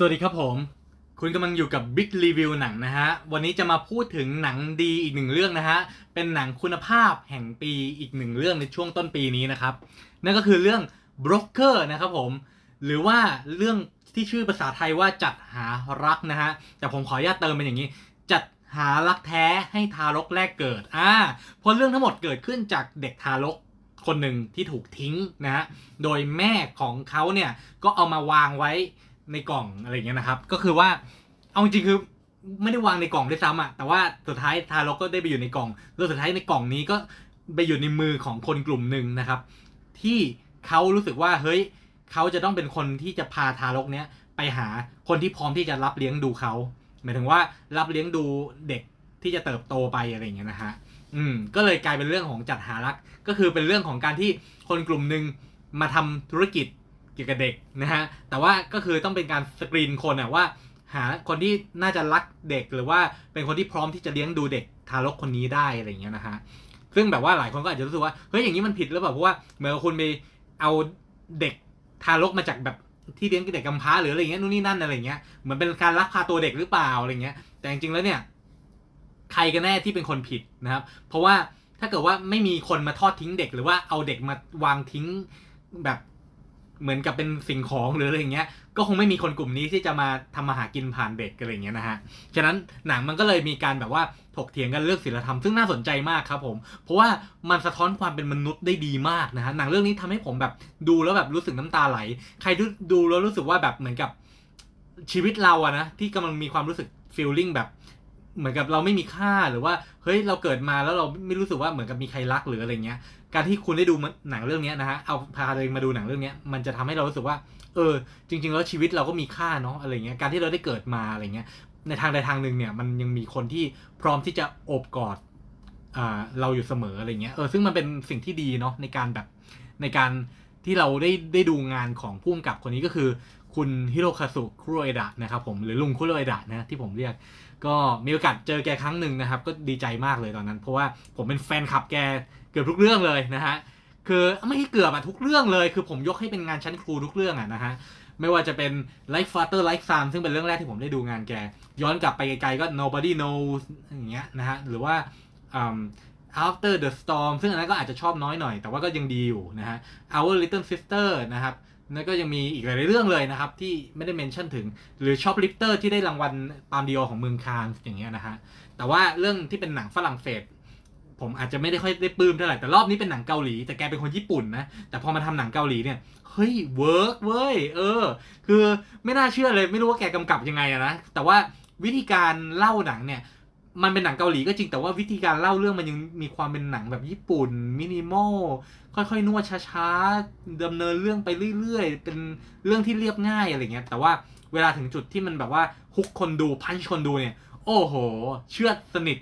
สวัสดีครับผม คุณกำลังอยู่กับ Big Review หนังนะฮะ วันนี้จะมาพูดถึงหนังดีอีกหนึ่งเรื่องนะฮะ เป็นหนังคุณภาพแห่งปีอีกหนึ่งเรื่องในช่วงต้นปีนี้นะครับ นั่นก็คือเรื่อง Broker นะครับผม หรือว่าเรื่องที่ชื่อภาษาไทยว่าจัดหารักนะฮะ แต่ผมขออนุญาตเติมเป็นอย่างนี้ จัดหารักแท้ให้ทารกแรกเกิด อ่า เพราะเรื่องทั้งหมดเกิดขึ้นจากเด็กทารกคนหนึ่งที่ถูกทิ้งนะฮะ โดยแม่ของเขาเนี่ยก็เอามาวางไว้ ในกล่องอะไรเงี้ยนะครับ ก็คือว่าเอาจริงคือไม่ได้วางในกล่องด้วยซ้ำอะแต่ว่าสุดท้ายทารกก็ได้ไปอยู่ในกล่องแล้วสุดท้ายในกล่องนี้ก็ไปอยู่ในมือของคนกลุ่มหนึ่งนะครับ ที่เขารู้สึกว่าเฮ้ยเขาจะต้องเป็นคนที่จะพาทารกเนี้ยไปหาคนที่พร้อมที่จะรับเลี้ยงดูเขาหมายถึงว่ารับเลี้ยงดูเด็กที่จะเติบโตไปอะไรอย่างเงี้ยนะฮะอืมก็เลยกลายเป็นเรื่องของจัดหารัก ก็คือเป็นเรื่องของการที่คนกลุ่มหนึ่งมาทำธุรกิจ กี่ยวกับเด็กนะฮะ แต่ว่าก็คือต้องเป็นการสกรีนคนอะว่า หาคนที่น่าจะรักเด็กหรือว่าเป็นคนที่พร้อมที่จะเลี้ยงดูเด็กทารกคนนี้ได้อะไรอย่างเงี้ยนะฮะ ซึ่งแบบว่าหลายคนก็อาจจะรู้สึกว่า เฮ้ยอย่างนี้มันผิดหรือเปล่าเพราะว่าเหมือนคุณไปเอาเด็กทารกมาจากแบบที่เลี้ยงเด็กกำพร้าหรืออะไรอย่างเงี้ยนู่นนี่นั่นอะไรเงี้ย เหมือนเป็นการลักพาตัวเด็กหรือเปล่าอะไรเงี้ย แต่จริงๆแล้วเนี่ยใครกันแน่ที่เป็นคนผิดนะครับ เพราะว่าถ้าเกิดว่าไม่มีคนมาทอดทิ้งเด็ก หรือว่าเอาเด็กมาวางทิ้งแบบ เหมือนกับเป็นสิ่งของหรืออะไรเงี้ย ก็คงไม่มีคนกลุ่มนี้ที่จะมาทำมาหากินผ่านเด็กอะไรเงี้ยนะฮะ ฉะนั้นหนังมันก็เลยมีการแบบว่าถกเถียงกันเรื่องศีลธรรมซึ่งน่าสนใจมากครับผม เพราะว่ามันสะท้อนความเป็นมนุษย์ได้ดีมากนะฮะ หนังเรื่องนี้ทำให้ผมแบบดูแล้วแบบรู้สึกน้ำตาไหล ใครดูดูแล้วรู้สึกว่าแบบเหมือนกับชีวิตเราอะนะที่กำลังมีความรู้สึกฟีลลิ่งแบบเหมือนกับเราไม่มีค่าหรือว่าเฮ้ยเราเกิดมาแล้วเราไม่รู้สึกว่าเหมือนกับมีใครรักหรืออะไรเงี้ย การที่คุณได้ดูหนังเรื่องนี้นะฮะเอาพาตัวเองมาดูหนังเรื่องนี้มันจะทำให้เรารู้สึกว่า เออ จริง ๆ แล้วชีวิตเราก็มีค่าเนาะอะไรเงี้ยการที่เราได้เกิดมาอะไรเงี้ยในทางใดทางหนึ่งเนี่ยมันยังมีคนที่พร้อมที่จะโอบกอดอ่าเราอยู่เสมออะไรเงี้ยเออซึ่งมันเป็นสิ่งที่ดีเนาะในการแบบในการที่เราได้ได้ดูงานของผู้กำกับคนนี้ก็คือคุณฮิโรคาสุคุโรเอดะนะครับผมหรือลุงคุโรเอดะนะที่ผมเรียก ก็มีโอกาสเจอแกครั้งหนึ่งนะครับ ก็ดีใจมากเลยตอนนั้น เพราะว่าผมเป็นแฟนคลับแก กือบทุกเรื่องเลยนะฮะคือไม่ใช่เกือบอะทุกเรื่องเลย คือผมยกให้เป็นงานชั้นครูทุกเรื่องอะนะฮะไม่ว่าจะเป็น Like Father Like Son ซึ่งเป็นเรื่องแรกที่ผมได้ดูงานแก ย้อนกลับไปไกลๆก็ Nobody Knows อย่างเงี้ยนะฮะหรือว่า After the Storm ซึ่งอันนั้นก็อาจจะชอบน้อยหน่อย แต่ว่าก็ยังดีอยู่นะฮะ Our Little Sister นะครับแล้วก็ยังมีอีกหลายเรื่องเลยนะครับ ที่ไม่ได้เมนชั่นถึง หรือชอปลิฟเตอร์ที่ได้รางวัลปาล์มดีอของเมืองคานส์อย่างเงี้ยนะฮะแต่ว่าเรื่องที่เป็นหนังฝรั่งเศส ผมอาจจะไม่ได้ค่อยได้ปลื้มเท่าไหร่แต่รอบนี้เป็นหนังเกาหลี แต่แกเป็นคนญี่ปุ่นนะ แต่พอมาทำหนังเกาหลีเนี่ยเฮ้ยเวิร์กเว้ยเออ คือไม่น่าเชื่อเลยไม่รู้ว่าแกกำกับยังไงอะนะแต่ว่าวิธีการเล่าหนังเนี่ยมันเป็นหนังเกาหลีก็จริงแต่ว่าวิธีการเล่าเรื่องมันยังมีความเป็นหนังแบบญี่ปุ่นมินิมอลค่อยๆนวดช้าๆดำเนินเรื่องไปเรื่อยๆ เป็นเรื่องที่เรียบง่ายอะไรเงี้ยแต่ว่าเวลาถึงจุดที่มันแบบว่าฮุกคนดูพันชคนดูเนี่ย โอ้โห เชื่อสนิท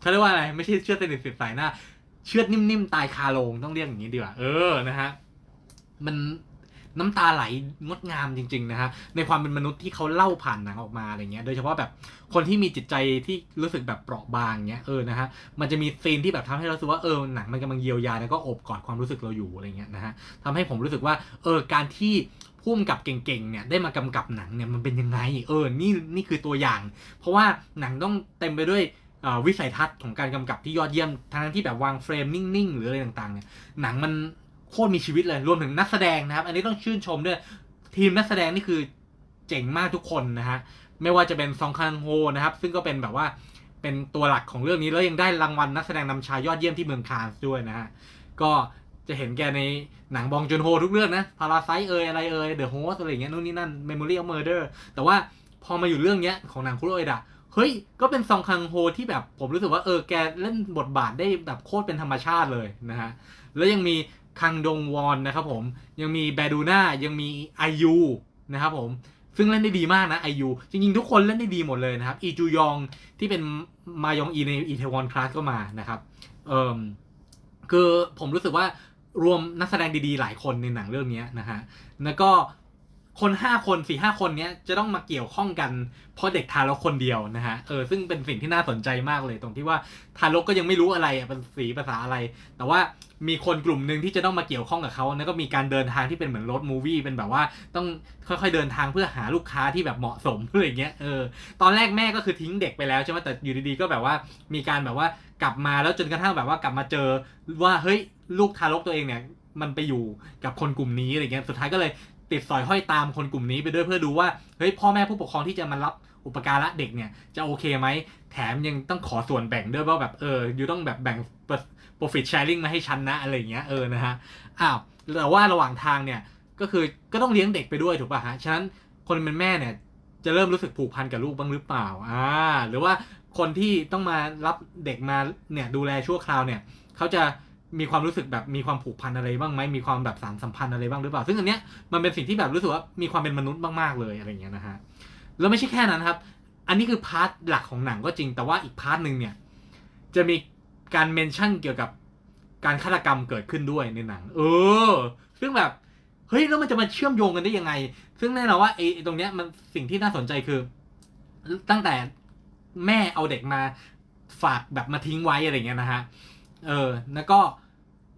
เขาเรียกว่าอะไร ไม่ใช่เชือดสนิทสิบสายหน้า เชือดนิ่มๆ ตายคาโลงต้องเรียกอย่างนี้ดีกว่า เออ นะฮะ มันน้ำตาไหลงดงามจริง ๆ นะฮะ ในความเป็นมนุษย์ที่เขาเล่าผ่านหนังออกมาอะไรเงี้ย โดยเฉพาะแบบคนที่มีจิตใจที่รู้สึกแบบเปราะบางเงี้ย เออ นะฮะ มันจะมีซีนที่แบบทำให้เราสึกว่าเออ หนังมันกำลังเยียวยาแล้วก็อบกอดความรู้สึกเราอยู่อะไรเงี้ยนะฮะทำให้ผมรู้สึกว่า เออ การที่พุ่มกับเก่งๆ เนี่ยได้มากำกับหนังเนี่ยมันเป็นยังไง เออ นี่นี่คือตัวอย่าง เพราะว่าหนังต้องเต็มไปด้วย วิสัยทัศน์ของการกำกับที่ยอดเยี่ยมทั้งที่แบบวางเฟรมนิ่งๆ หรืออะไรต่างๆเนี่ยหนังมันโคตรมีชีวิตเลยรวมถึงนักแสดงนะครับ อันนี้ต้องชื่นชมด้วยทีมนักแสดงนี่คือเจ๋งมากทุกคนนะฮะไม่ว่าจะเป็นซองคังโฮนะครับ ซึ่งก็เป็นแบบว่าเป็นตัวหลักของเรื่องนี้แล้วยังได้รางวัลนักแสดงนำชายยอดเยี่ยมที่เมืองคานส์ด้วยนะฮะก็จะเห็นแกในหนังบองจุนโฮทุกเรื่องนะพาราไซเอยอะไรเอยเดอะโฮสอะไรอย่างเงี้ยนู่นนี่นั่น Memory of Murder แต่ว่าพอมาอยู่เรื่องเนี้ยของหนังคุโรเอดะ เฮ้ย ก็เป็นซองคังโฮที่แบบผมรู้สึกว่าเออแกเล่นบทบาทได้แบบโคตรเป็นธรรมชาติเลยนะฮะ แล้วยังมีคังดงวอนนะครับผม ยังมีแบดูน่า ยังมีไอยูนะครับผม ซึ่งเล่นได้ดีมากนะไอยูจริงๆ ทุกคนเล่นได้ดีหมดเลยนะครับ อีจูยองที่เป็นมายองอีในอีเทวอนคลาสก็มานะครับ เอ่มคือผมรู้สึกว่ารวมนักแสดงดีๆ หลายคนในหนังเรื่องนี้นะฮะ แล้วก็ คนห้าคนสี่ห้าคนเนี้ยจะต้องมาเกี่ยวข้องกัน เพราะเด็กทารกคนเดียวนะฮะเออซึ่งเป็นสิ่งที่น่าสนใจมากเลยตรงที่ว่าทารกก็ยังไม่รู้อะไรอะเป็นสีภาษาอะไร แต่ว่ามีคนกลุ่มหนึ่งที่จะต้องมาเกี่ยวข้องกับเขาแล้วก็มีการเดินทางที่เป็นเหมือนรถมูวี่เป็นแบบว่าต้องค่อยๆเดินทางเพื่อหาลูกค้าที่แบบเหมาะสมอะไรเงี้ยเออตอนแรกแม่ก็คือทิ้งเด็กไปแล้วใช่ไหมแต่อยู่ดีๆก็แบบว่ามีการแบบว่ากลับมาแล้วจนกระทั่งแบบว่ากลับมาเจอว่าเฮ้ยลูกทารกตัวเองเนี่ยมันไปอยู่กับคนกลุ่มนี้อะไรเงี้ย สุดท้ายก็เลย ติดสอยห้อยตามคนกลุ่มนี้ไปด้วยเพื่อดูว่าเฮ้ยพ่อแม่ผู้ปกครองที่จะมารับอุปการะเด็กเนี่ยจะโอเคไหมแถมยังต้องขอส่วนแบ่งด้วยว่าแบบเอออยู่ต้องแบบแบ่ง profit sharing มาให้ฉันนะอะไรอย่างเงี้ยเออนะฮะอ้าวแต่ว่าระหว่างทางเนี่ยก็คือก็ต้องเลี้ยงเด็กไปด้วยถูกป่ะฮะฉะนั้นคนเป็นแม่เนี่ยจะเริ่มรู้สึกผูกพันกับลูกบ้างหรือเปล่าอ่าหรือว่าคนที่ต้องมารับเด็กมาเนี่ยดูแลชั่วคราวเนี่ยเขาจะ มีความรู้สึกแบบมีความผูกพันอะไรบ้างไหมมีความแบบสารสัมพันธ์อะไรบ้างหรือเปล่า ซึ่งอันเนี้ยมันเป็นสิ่งที่แบบรู้สึกว่ามีความเป็นมนุษย์มากๆเลยอะไรเงี้ยนะฮะแล้วไม่ใช่แค่นั้นครับ อันนี้คือพาร์ทหลักของหนังก็จริง แต่ว่าอีกพาร์ทหนึ่งเนี่ยจะมีการเมนชั่นเกี่ยวกับการฆาตกรรมเกิดขึ้นด้วยในหนัง เออ ซึ่งแบบเฮ้ยแล้วมันจะมาเชื่อมโยงกันได้ยังไง ซึ่งแน่นอนว่าไอ้ไอ้ตรงเนี้ยมันสิ่งที่น่าสนใจคือ ตั้งแต่แม่เอาเด็กมาฝากแบบมาทิ้งไว้อะไรเงี้ยนะฮะเออ แล้วก็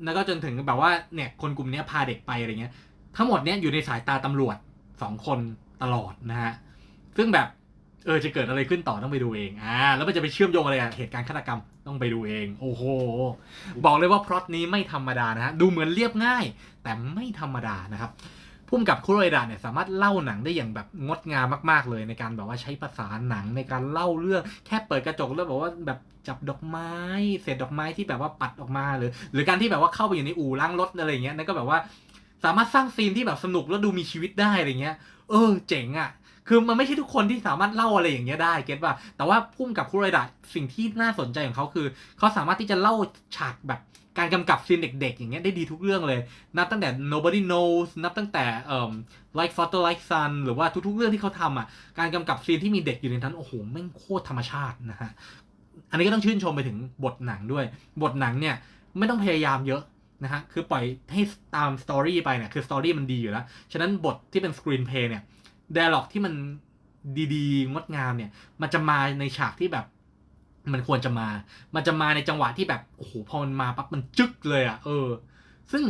แล้วก็จนถึงแบบว่าเนี่ยคนกลุ่มนี้พาเด็กไปอะไรเงี้ย ทั้งหมดเนี้ยอยู่ในสายตาตำรวจสองคนตลอดนะฮะ ซึ่งแบบเออจะเกิดอะไรขึ้นต่อต้องไปดูเอง อ่า แล้วมันจะไปเชื่อมโยงอะไรกับเหตุการณ์ฆาตกรรมต้องไปดูเอง โอ้โห บอกเลยว่าพล็อตนี้ไม่ธรรมดานะฮะ ดูเหมือนเรียบง่าย แต่ไม่ธรรมดานะครับ พุ่มกับคุโรเอดะเนี่ยสามารถเล่าหนังได้อย่างแบบงดงามมากๆเลยในการแบบว่าใช้ภาษาหนังในการเล่าเรื่องแค่เปิดกระจกแล้วบอกว่าแบบจับดอกไม้เศษดอกไม้ที่แบบว่าปัดออกมาหรือ หรือการที่แบบว่าเข้าไปอยู่ในอู่ล้างรถอะไรเงี้ยนั่นก็แบบว่า สามารถสร้างซีนที่แบบสนุกแล้วดูมีชีวิตได้อะไรเงี้ย เออเจ๋งอะ่ะคือมันไม่ใช่ทุกคนที่สามารถเล่าอะไรอย่างเงี้ยได้เก็ตป่ะแต่ว่าพุ่มกับคุโรดะสิ่งที่น่าสนใจของเขาคือเขาสามารถที่จะเล่าฉากแบบ การกำกับซีนเด็กๆ อย่างเงี้ยได้ดีทุกเรื่องเลย นับตั้งแต่ nobody knows นับตั้งแต่เอ่อ like father like son หรือว่าทุกๆ เรื่องที่เขาทำอะการกำกับซีนที่มีเด็กอยู่ในนั้นโอ้โหแม่งโคตรธรรมชาตินะฮะอันนี้ก็ต้องชื่นชมไปถึงบทหนังด้วย บทหนังเนี่ยไม่ต้องพยายามเยอะนะฮะคือปล่อยให้ตามสตอรี่ไปเนี่ยคือสตอรี่มันดีอยู่แล้วฉะนั้นบทที่เป็นสกรีนเพย์เนี่ยด a l ล็อกที่มันดีๆ งดงามเนี่ย มันจะมาในฉากที่แบบ มันควรจะมา มันจะมาในจังหวะที่แบบ โอ้โห พอมันมาปั๊บมันจึ๊กเลยอะ่ะ เออ ซึ่ง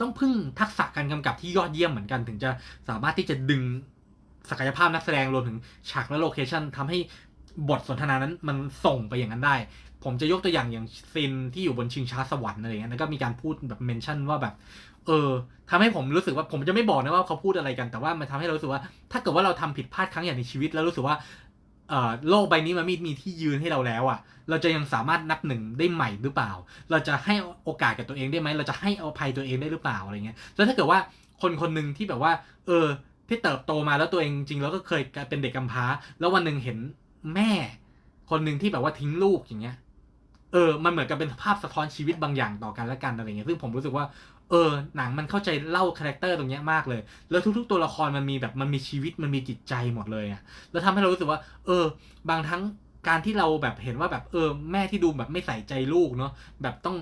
ต้องพึ่งทักษะการกำกับที่ยอดเยี่ยมเหมือนกัน ถึงจะสามารถที่จะดึงศักยภาพนักแสดงรวมถึงฉากและโลเคชันทำให้บทสนทนานั้นมันส่งไปอย่างนั้นได้ ผมจะยกตัวอย่างอย่างซีนที่อยู่บนชิงช้าสวรรค์อะไรเงี้ยแล้วก็มีการพูดแบบเมนชั่นว่าแบบ เออทำให้ผมรู้สึกว่าผมจะไม่บอกนะว่าเขาพูดอะไรกัน แต่ว่ามันทำให้เรารู้สึกว่า ถ้าเกิดว่าเราทำผิดพลาดครั้งอย่ในชีวิตแล้วรู้สึกว่า โลกใบนี้มันมีมีที่ยืนให้เราแล้วอะ่ะ เราจะยังสามารถนับหนึ่งได้ใหม่หรือเปล่า เราจะให้โอกาสกับตัวเองได้ไหม เราจะให้อภัยตัวเองได้หรือเปล่าอะไรเงี้ย แล้วถ้าเกิดว่าคนคนหนึ่งที่แบบว่า เออ ที่เติบโตมาแล้วตัวเองจริงแล้วก็เคยเป็นเด็กกำพร้า แล้ววันหนึ่งเห็นแม่ คนหนึ่งที่แบบว่าทิ้งลูกอย่างเงี้ย เออ มันเหมือนกับเป็นภาพสะท้อนชีวิตบางอย่างต่อกันและกันอะไรเงี้ย ซึ่งผมรู้สึกว่า เออ หนังมันเข้าใจเล่าคาแรคเตอร์ตรงเนี้ยมากเลย แล้วทุก ๆ ตัวละครมันมีแบบมันมีชีวิตมันมีจิตใจหมดเลยอะแล้วทำให้เรารู้สึกว่า เออ บางทั้งการที่เราแบบเห็นว่าแบบเออ แม่ที่ดูแบบไม่ใส่ใจลูกเนาะ แบบต้อง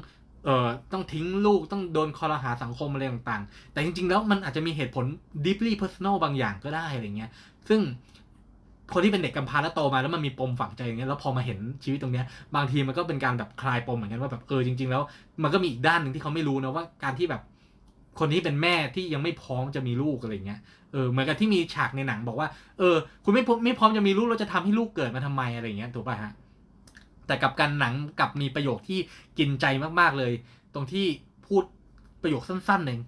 เอ่อต้องทิ้งลูกต้องโดนคอรหาสังคมอะไรต่างๆ แต่จริงๆ แล้วมันอาจจะมีเหตุผล deeply personal บางอย่างก็ได้อะไรเงี้ย ซึ่ง คนที่เป็นเด็กกำพร้าแล้วโตมาแล้วมันมีปมฝังใจอย่างเงี้ยแล้วพอมาเห็นชีวิตตรงเนี้ยบางทีมันก็เป็นการแบบคลายปมเหมือนกันว่าแบบเออจริง ๆ แล้ว มันก็มีอีกด้านหนึ่งที่เขาไม่รู้นะว่าการที่แบบคนนี้เป็นแม่ที่ยังไม่พร้อมจะมีลูกอะไรเงี้ย เออ เหมือนกับที่มีฉากในหนังบอกว่า เออ คุณไม่พร้อมไม่พร้อมจะมีลูกเราจะทำให้ลูกเกิดมาทำไมอะไรเงี้ย ถูกป่ะฮะ แต่กับการหนังกลับมีประโยคที่กินใจมากๆเลย ตรงที่พูดประโยคสั้นๆหนึ่ง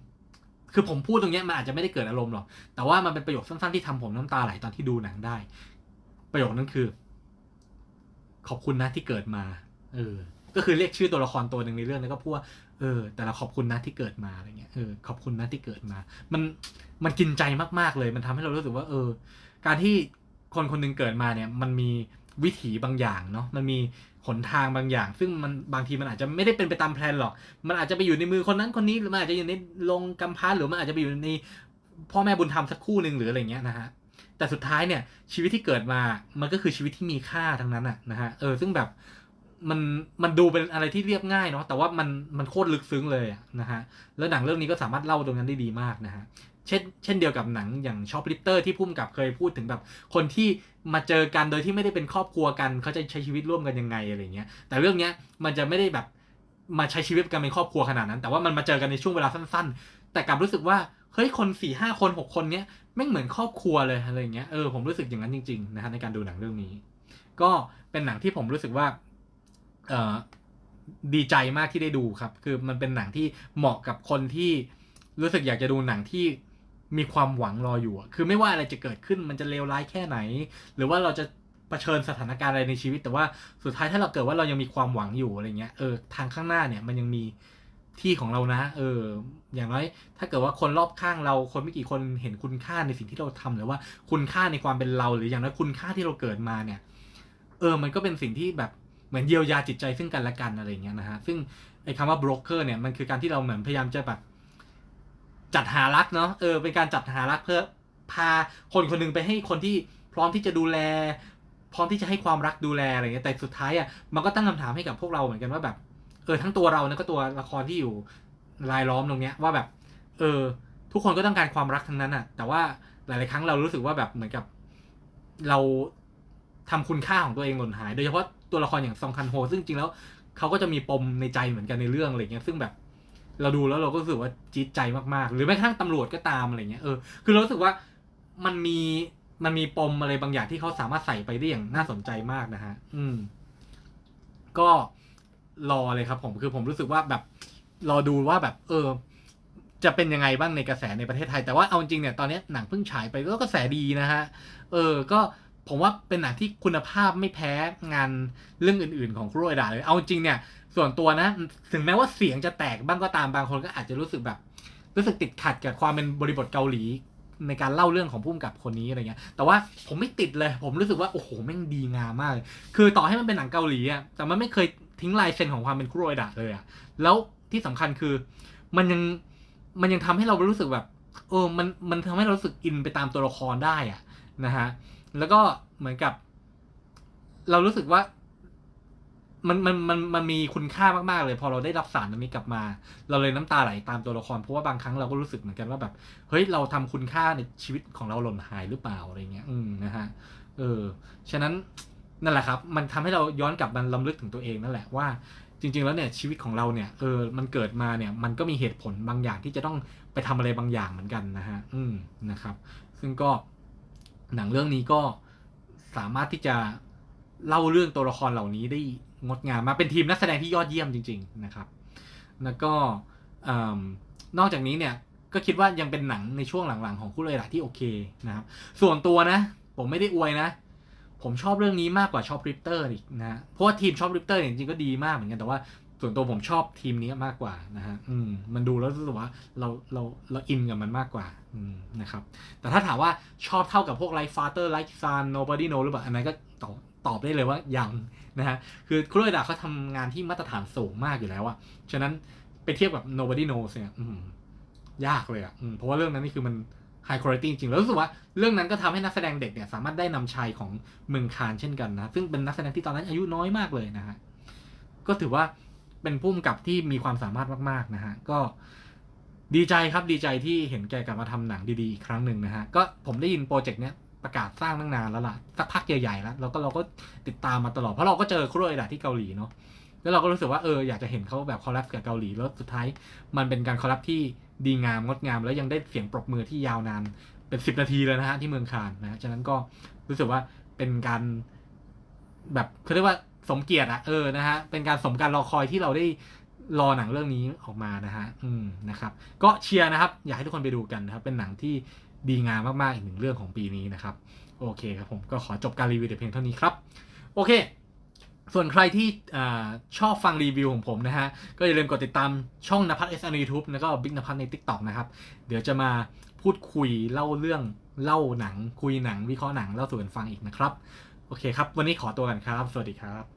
คือผมพูดตรงเนี้ยมันอาจจะไม่ได้เกิดอารมณ์หรอก แต่ว่ามันเป็นประโยคสั้นๆที่ทำผมน้ำตาไหลตอนที่ดูหนังได้ ประโยคนั้นคือ ขอบคุณนะที่เกิดมา เออ ก็คือเรียกชื่อตัวละครตัวหนึ่งในเรื่องแล้วก็พูดว่าเออ แต่ละขอบคุณนะที่เกิดมาอะไรเงี้ยเออขอบคุณนะที่เกิดมา มันมันกินใจมากๆเลย มันทำให้เรารู้สึกว่า เออ การที่คนคนหนึงเกิดมาเนี่ย มันมีวิถีบางอย่างเนาะมันมีหนทางบางอย่าง ซึ่งมันบางทีมันอาจจะไม่ได้เป็นไปตามแพลนหรอก มันอาจจะไปอยู่ในมือคนนั้นคนนี้หรือมันอาจจะอยู่ในลงกำพร้าหรือมันอาจจะไปอยู่ในพ่อแม่บุญธรรมสักคู่หนึ่งหรืออะไรเงี้ยนะฮะ แต่สุดท้ายเนี่ยชีวิตที่เกิดมา มันก็คือชีวิตที่มีค่าทั้งนั้นอะนะฮะ เออ ซึ่งแบบมันมันดูเป็นอะไรที่เรียบง่ายเนาะ แต่ว่ามันมันโคตรลึกซึ้งเลยนะฮะ แล้วหนังเรื่องนี้ก็สามารถเล่าตรงนั้นได้ดีมากนะฮะ เช่นเช่นเดียวกับหนังอย่างชอปลิเตอร์ที่พุ่มกับเคยพูดถึงแบบ คนที่มาเจอกันโดยที่ไม่ได้เป็นครอบครัวกัน เขาจะใช้ชีวิตร่วมกันยังไงอะไรเงี้ย แต่เรื่องเนี้ยมันจะไม่ได้แบบมาใช้ชีวิตกันเป็นครอบครัวขนาดนั้น แต่ว่ามันมาเจอกันในช่วงเวลาสั้น ๆ แต่กลับรู้สึกว่า เฮ้ยคนสี่ห้าคนหกคนเนี้ยแม่เหมือนครอบครัวเลยอะไรเงี้ยเออผมรู้สึกอย่างนั้นจริงๆนะฮะในการดูหนังเรื่องนี้ ก็เป็นหนังที่ผมรู้สึกว่าเออดีใจมากที่ได้ดูครับ คือมันเป็นหนังที่เหมาะกับคนที่รู้สึกอยากจะดูหนังที่มีความหวังรออยู่ คือไม่ว่าอะไรจะเกิดขึ้นมันจะเลวร้ายแค่ไหน หรือว่าเราจะเผชิญสถานการณ์อะไรในชีวิต แต่ว่าสุดท้ายถ้าเราเกิดว่าเรายังมีความหวังอยู่อะไรเงี้ย เออทางข้างหน้าเนี่ยมันยังมี ที่ของเรานะ เออ อย่างน้อย ถ้าเกิดว่าคนรอบข้างเราคนไม่กี่คนเห็นคุณค่าในสิ่งที่เราทำหรือว่าคุณค่าในความเป็นเรา หรืออย่างน้อยคุณค่าที่เราเกิดมาเนี่ย เออ มันก็เป็นสิ่งที่แบบเหมือนเยียวยาจิตใจซึ่งกันและกันอะไรเงี้ยนะฮะ ซึ่งไอ้คำว่า broker เนี่ยมันคือการที่เราเหมือนพยายามจะแบบจัดหารักเนาะ เออ เป็นการจัดหารักเพื่อพาคนคนหนึงไปให้คนที่พร้อมที่จะดูแล พร้อมที่จะให้ความรักดูแลอะไรเงี้ย แต่สุดท้ายอะมันก็ตั้งคำถามให้กับพวกเราเหมือนกันว่าแบบ เออทั้งตัวเราแล้วก็ตัวละครที่อยู่รายล้อมตรงเนี้ยว่าแบบ เออ ทุกคนก็ต้องการความรักทั้งนั้นอะ แต่ว่าหลาย ๆ ครั้งเรารู้สึกว่าแบบเหมือนกับ เราทำคุณค่าของตัวเองหล่นหาย โดยเฉพาะตัวละครอย่างซองคันโฮ ซึ่งจริงแล้วเขาก็จะมีปมในใจเหมือนกันในเรื่องอะไรเงี้ยซึ่งแบบ เราดูแล้วเราก็รู้สึกว่าจี๊ดใจมากๆ หรือแม้กระทั่งตำรวจก็ตามอะไรเงี้ยเออคือเรารู้สึกว่ามันมีมันมีปมอะไรบางอย่างที่เขาสามารถใส่ไปได้อย่างน่าสนใจมากนะฮะ อืม ก็ รอเลยครับผมคือผมรู้สึกว่าแบบรอดูว่าแบบเออ จะเป็นยังไงบ้างในกระแสในประเทศไทย แต่ว่าเอาจริงเนี่ยตอนนี้หนังเพิ่งฉายไปก็กระแสดีนะฮะเออก็ผมว่าเป็นหนังที่คุณภาพไม่แพ้งานเรื่องอื่นๆของครูโรดาเลย เอาจริงเนี่ย ส่วนตัวนะ ถึงแม้ว่าเสียงจะแตกบ้างก็ตามบางคนก็อาจจะรู้สึกแบบ รู้สึกติดขัดกับความเป็นบริบทเกาหลี ในการเล่าเรื่องของผู้กำกับคนนี้อะไรเงี้ย แต่ว่าผมไม่ติดเลย ผมรู้สึกว่าโอ้โหแม่งดีงามมาก คือต่อให้มันเป็นหนังเกาหลีอะแต่มันไม่เคย ทิ้งลายเซ็นของความเป็นคุโรยดะเลยอะแล้วที่สำคัญคือ มันยังมันยังทำให้เรารู้สึกแบบเออมันมันทำให้เรารู้สึกอินไปตามตัวละครได้อะนะฮะแล้วก็เหมือนกับ เรารู้สึกว่ามันมันมันมันมีคุณค่ามากๆเลย พอเราได้รับสารนนี้กลับมา เราเลยน้ำตาไหลตามตัวละครเพราะว่าบางครั้งเราก็รู้สึกเหมือนกันว่าแบบเฮ้ยเราทำคุณค่าในชีวิตของเราหล่นหายหรือเปล่าอะไรเงี้ย อืมนะฮะเออฉะนั้น นั่นแหละครับ มันทำให้เราย้อนกลับมันลำลึกถึงตัวเองนั่นแหละว่า จริง ๆ แล้วเนี่ยชีวิตของเราเนี่ยเออมันเกิดมาเนี่ยมันก็มีเหตุผลบางอย่างที่จะต้องไปทำอะไรบางอย่างเหมือนกันนะฮะอืมนะครับ ซึ่งก็หนังเรื่องนี้ก็สามารถที่จะเล่าเรื่องตัวละครเหล่านี้ได้งดงามมาเป็นทีมนักแสดงที่ยอดเยี่ยมจริง ๆ นะครับ แล้วก็นอกจากนี้เนี่ยก็คิดว่ายังเป็นหนังในช่วงหลังๆ ของคู่เลยล่ะที่โอเคนะครับ ส่วนตัวนะ ผมไม่ได้อวยนะ ผมชอบเรื่องนี้มากกว่าชอบริปเตอร์อีกนะ เพราะว่าทีมชอบริปเตอร์จริงๆก็ดีมากเหมือนกันแต่ว่าส่วนตัวผมชอบทีมนี้มากกว่านะฮะอืมมันดูแล้วรู้สึกว่าเราเราเราอินกับมันมากกว่าอืมนะครับ แต่ถ้าถามว่าชอบเท่ากับพวกไลฟ์ฟาเตอร์ไลฟ์ซานโนบอดี้โนหรือเปล่าอันนั้นก็ตอบตอบได้เลยว่ายังนะฮะคือครูโรยดาเขาทำงานที่มาตรฐานสูงมากอยู่แล้วอะฉะนั้นไปเทียบกับ nobody knows เนี่ยอืมยากเลยอะอืมเพราะว่าเรื่องนั้นนี่คือมัน high quality จริงๆแล้วรู้สึกว่าเรื่องนั้นก็ทำให้นักแสดงเด็กเนี่ยสามารถได้นำชายของเมืองคานเช่นกันนะ ซึ่งเป็นนักแสดงที่ตอนนั้นอายุน้อยมากเลยนะฮะ ก็ถือว่าเป็นผู้กำกับที่มีความสามารถมากๆนะฮะ ก็ดีใจครับดีใจที่เห็นแกกลับมาทำหนังดีๆอีกครั้งหนึ่งนะฮะ ก็ผมได้ยินโปรเจกต์เนี้ยประกาศสร้างตั้งนานแล้วล่ะสักพักใหญ่ๆแล้วแล้วก็เราก็ติดตามมาตลอดเพราะเราก็เจอคุโรยดะที่เกาหลีเนาะแล้วเราก็รู้สึกว่าเอออยากจะเห็นเขาแบบคอลแลบกับเกาหลีแล้วสุดท้ายมันเป็นการคอลแลบที่ ดีงามงดงาม แล้วยังได้เสียงปรบมือที่ยาวนานเป็นสิบนาทีเลยนะฮะที่เมืองคานนะฮะฉะนั้นก็รู้สึกว่าเป็นการแบบเขาเรียกว่าสมเกียรติอะเออนะฮะเป็นการสมการรอคอยที่เราได้รอหนังเรื่องนี้ออกมานะฮะอืมนะครับ ก็เชียร์นะครับ อยากให้ทุกคนไปดูกันนะครับ เป็นหนังที่ดีงามมากๆอีกหนึ่งเรื่องของปีนี้นะครับ โอเคครับผมก็ขอจบการรีวิวแต่เพียงเท่านี้ครับ โอเค ส่วนใครที่อชอบฟังรีวิวของผมนะฮะ ก็อย่าลืมกดติดตามช่องนภัสเอสในยูทูบแล้วก็บิ๊กนภัสใน t ิ k t o k นะครับ เดี๋ยวจะมาพูดคุยเล่าเรื่องเล่าหนัง คุยหนัง วิเคราะห์หนังเล่าสู่กันฟังอีกนะครับ โอเคครับ วันนี้ขอตัวกันครับ สวัสดีครับ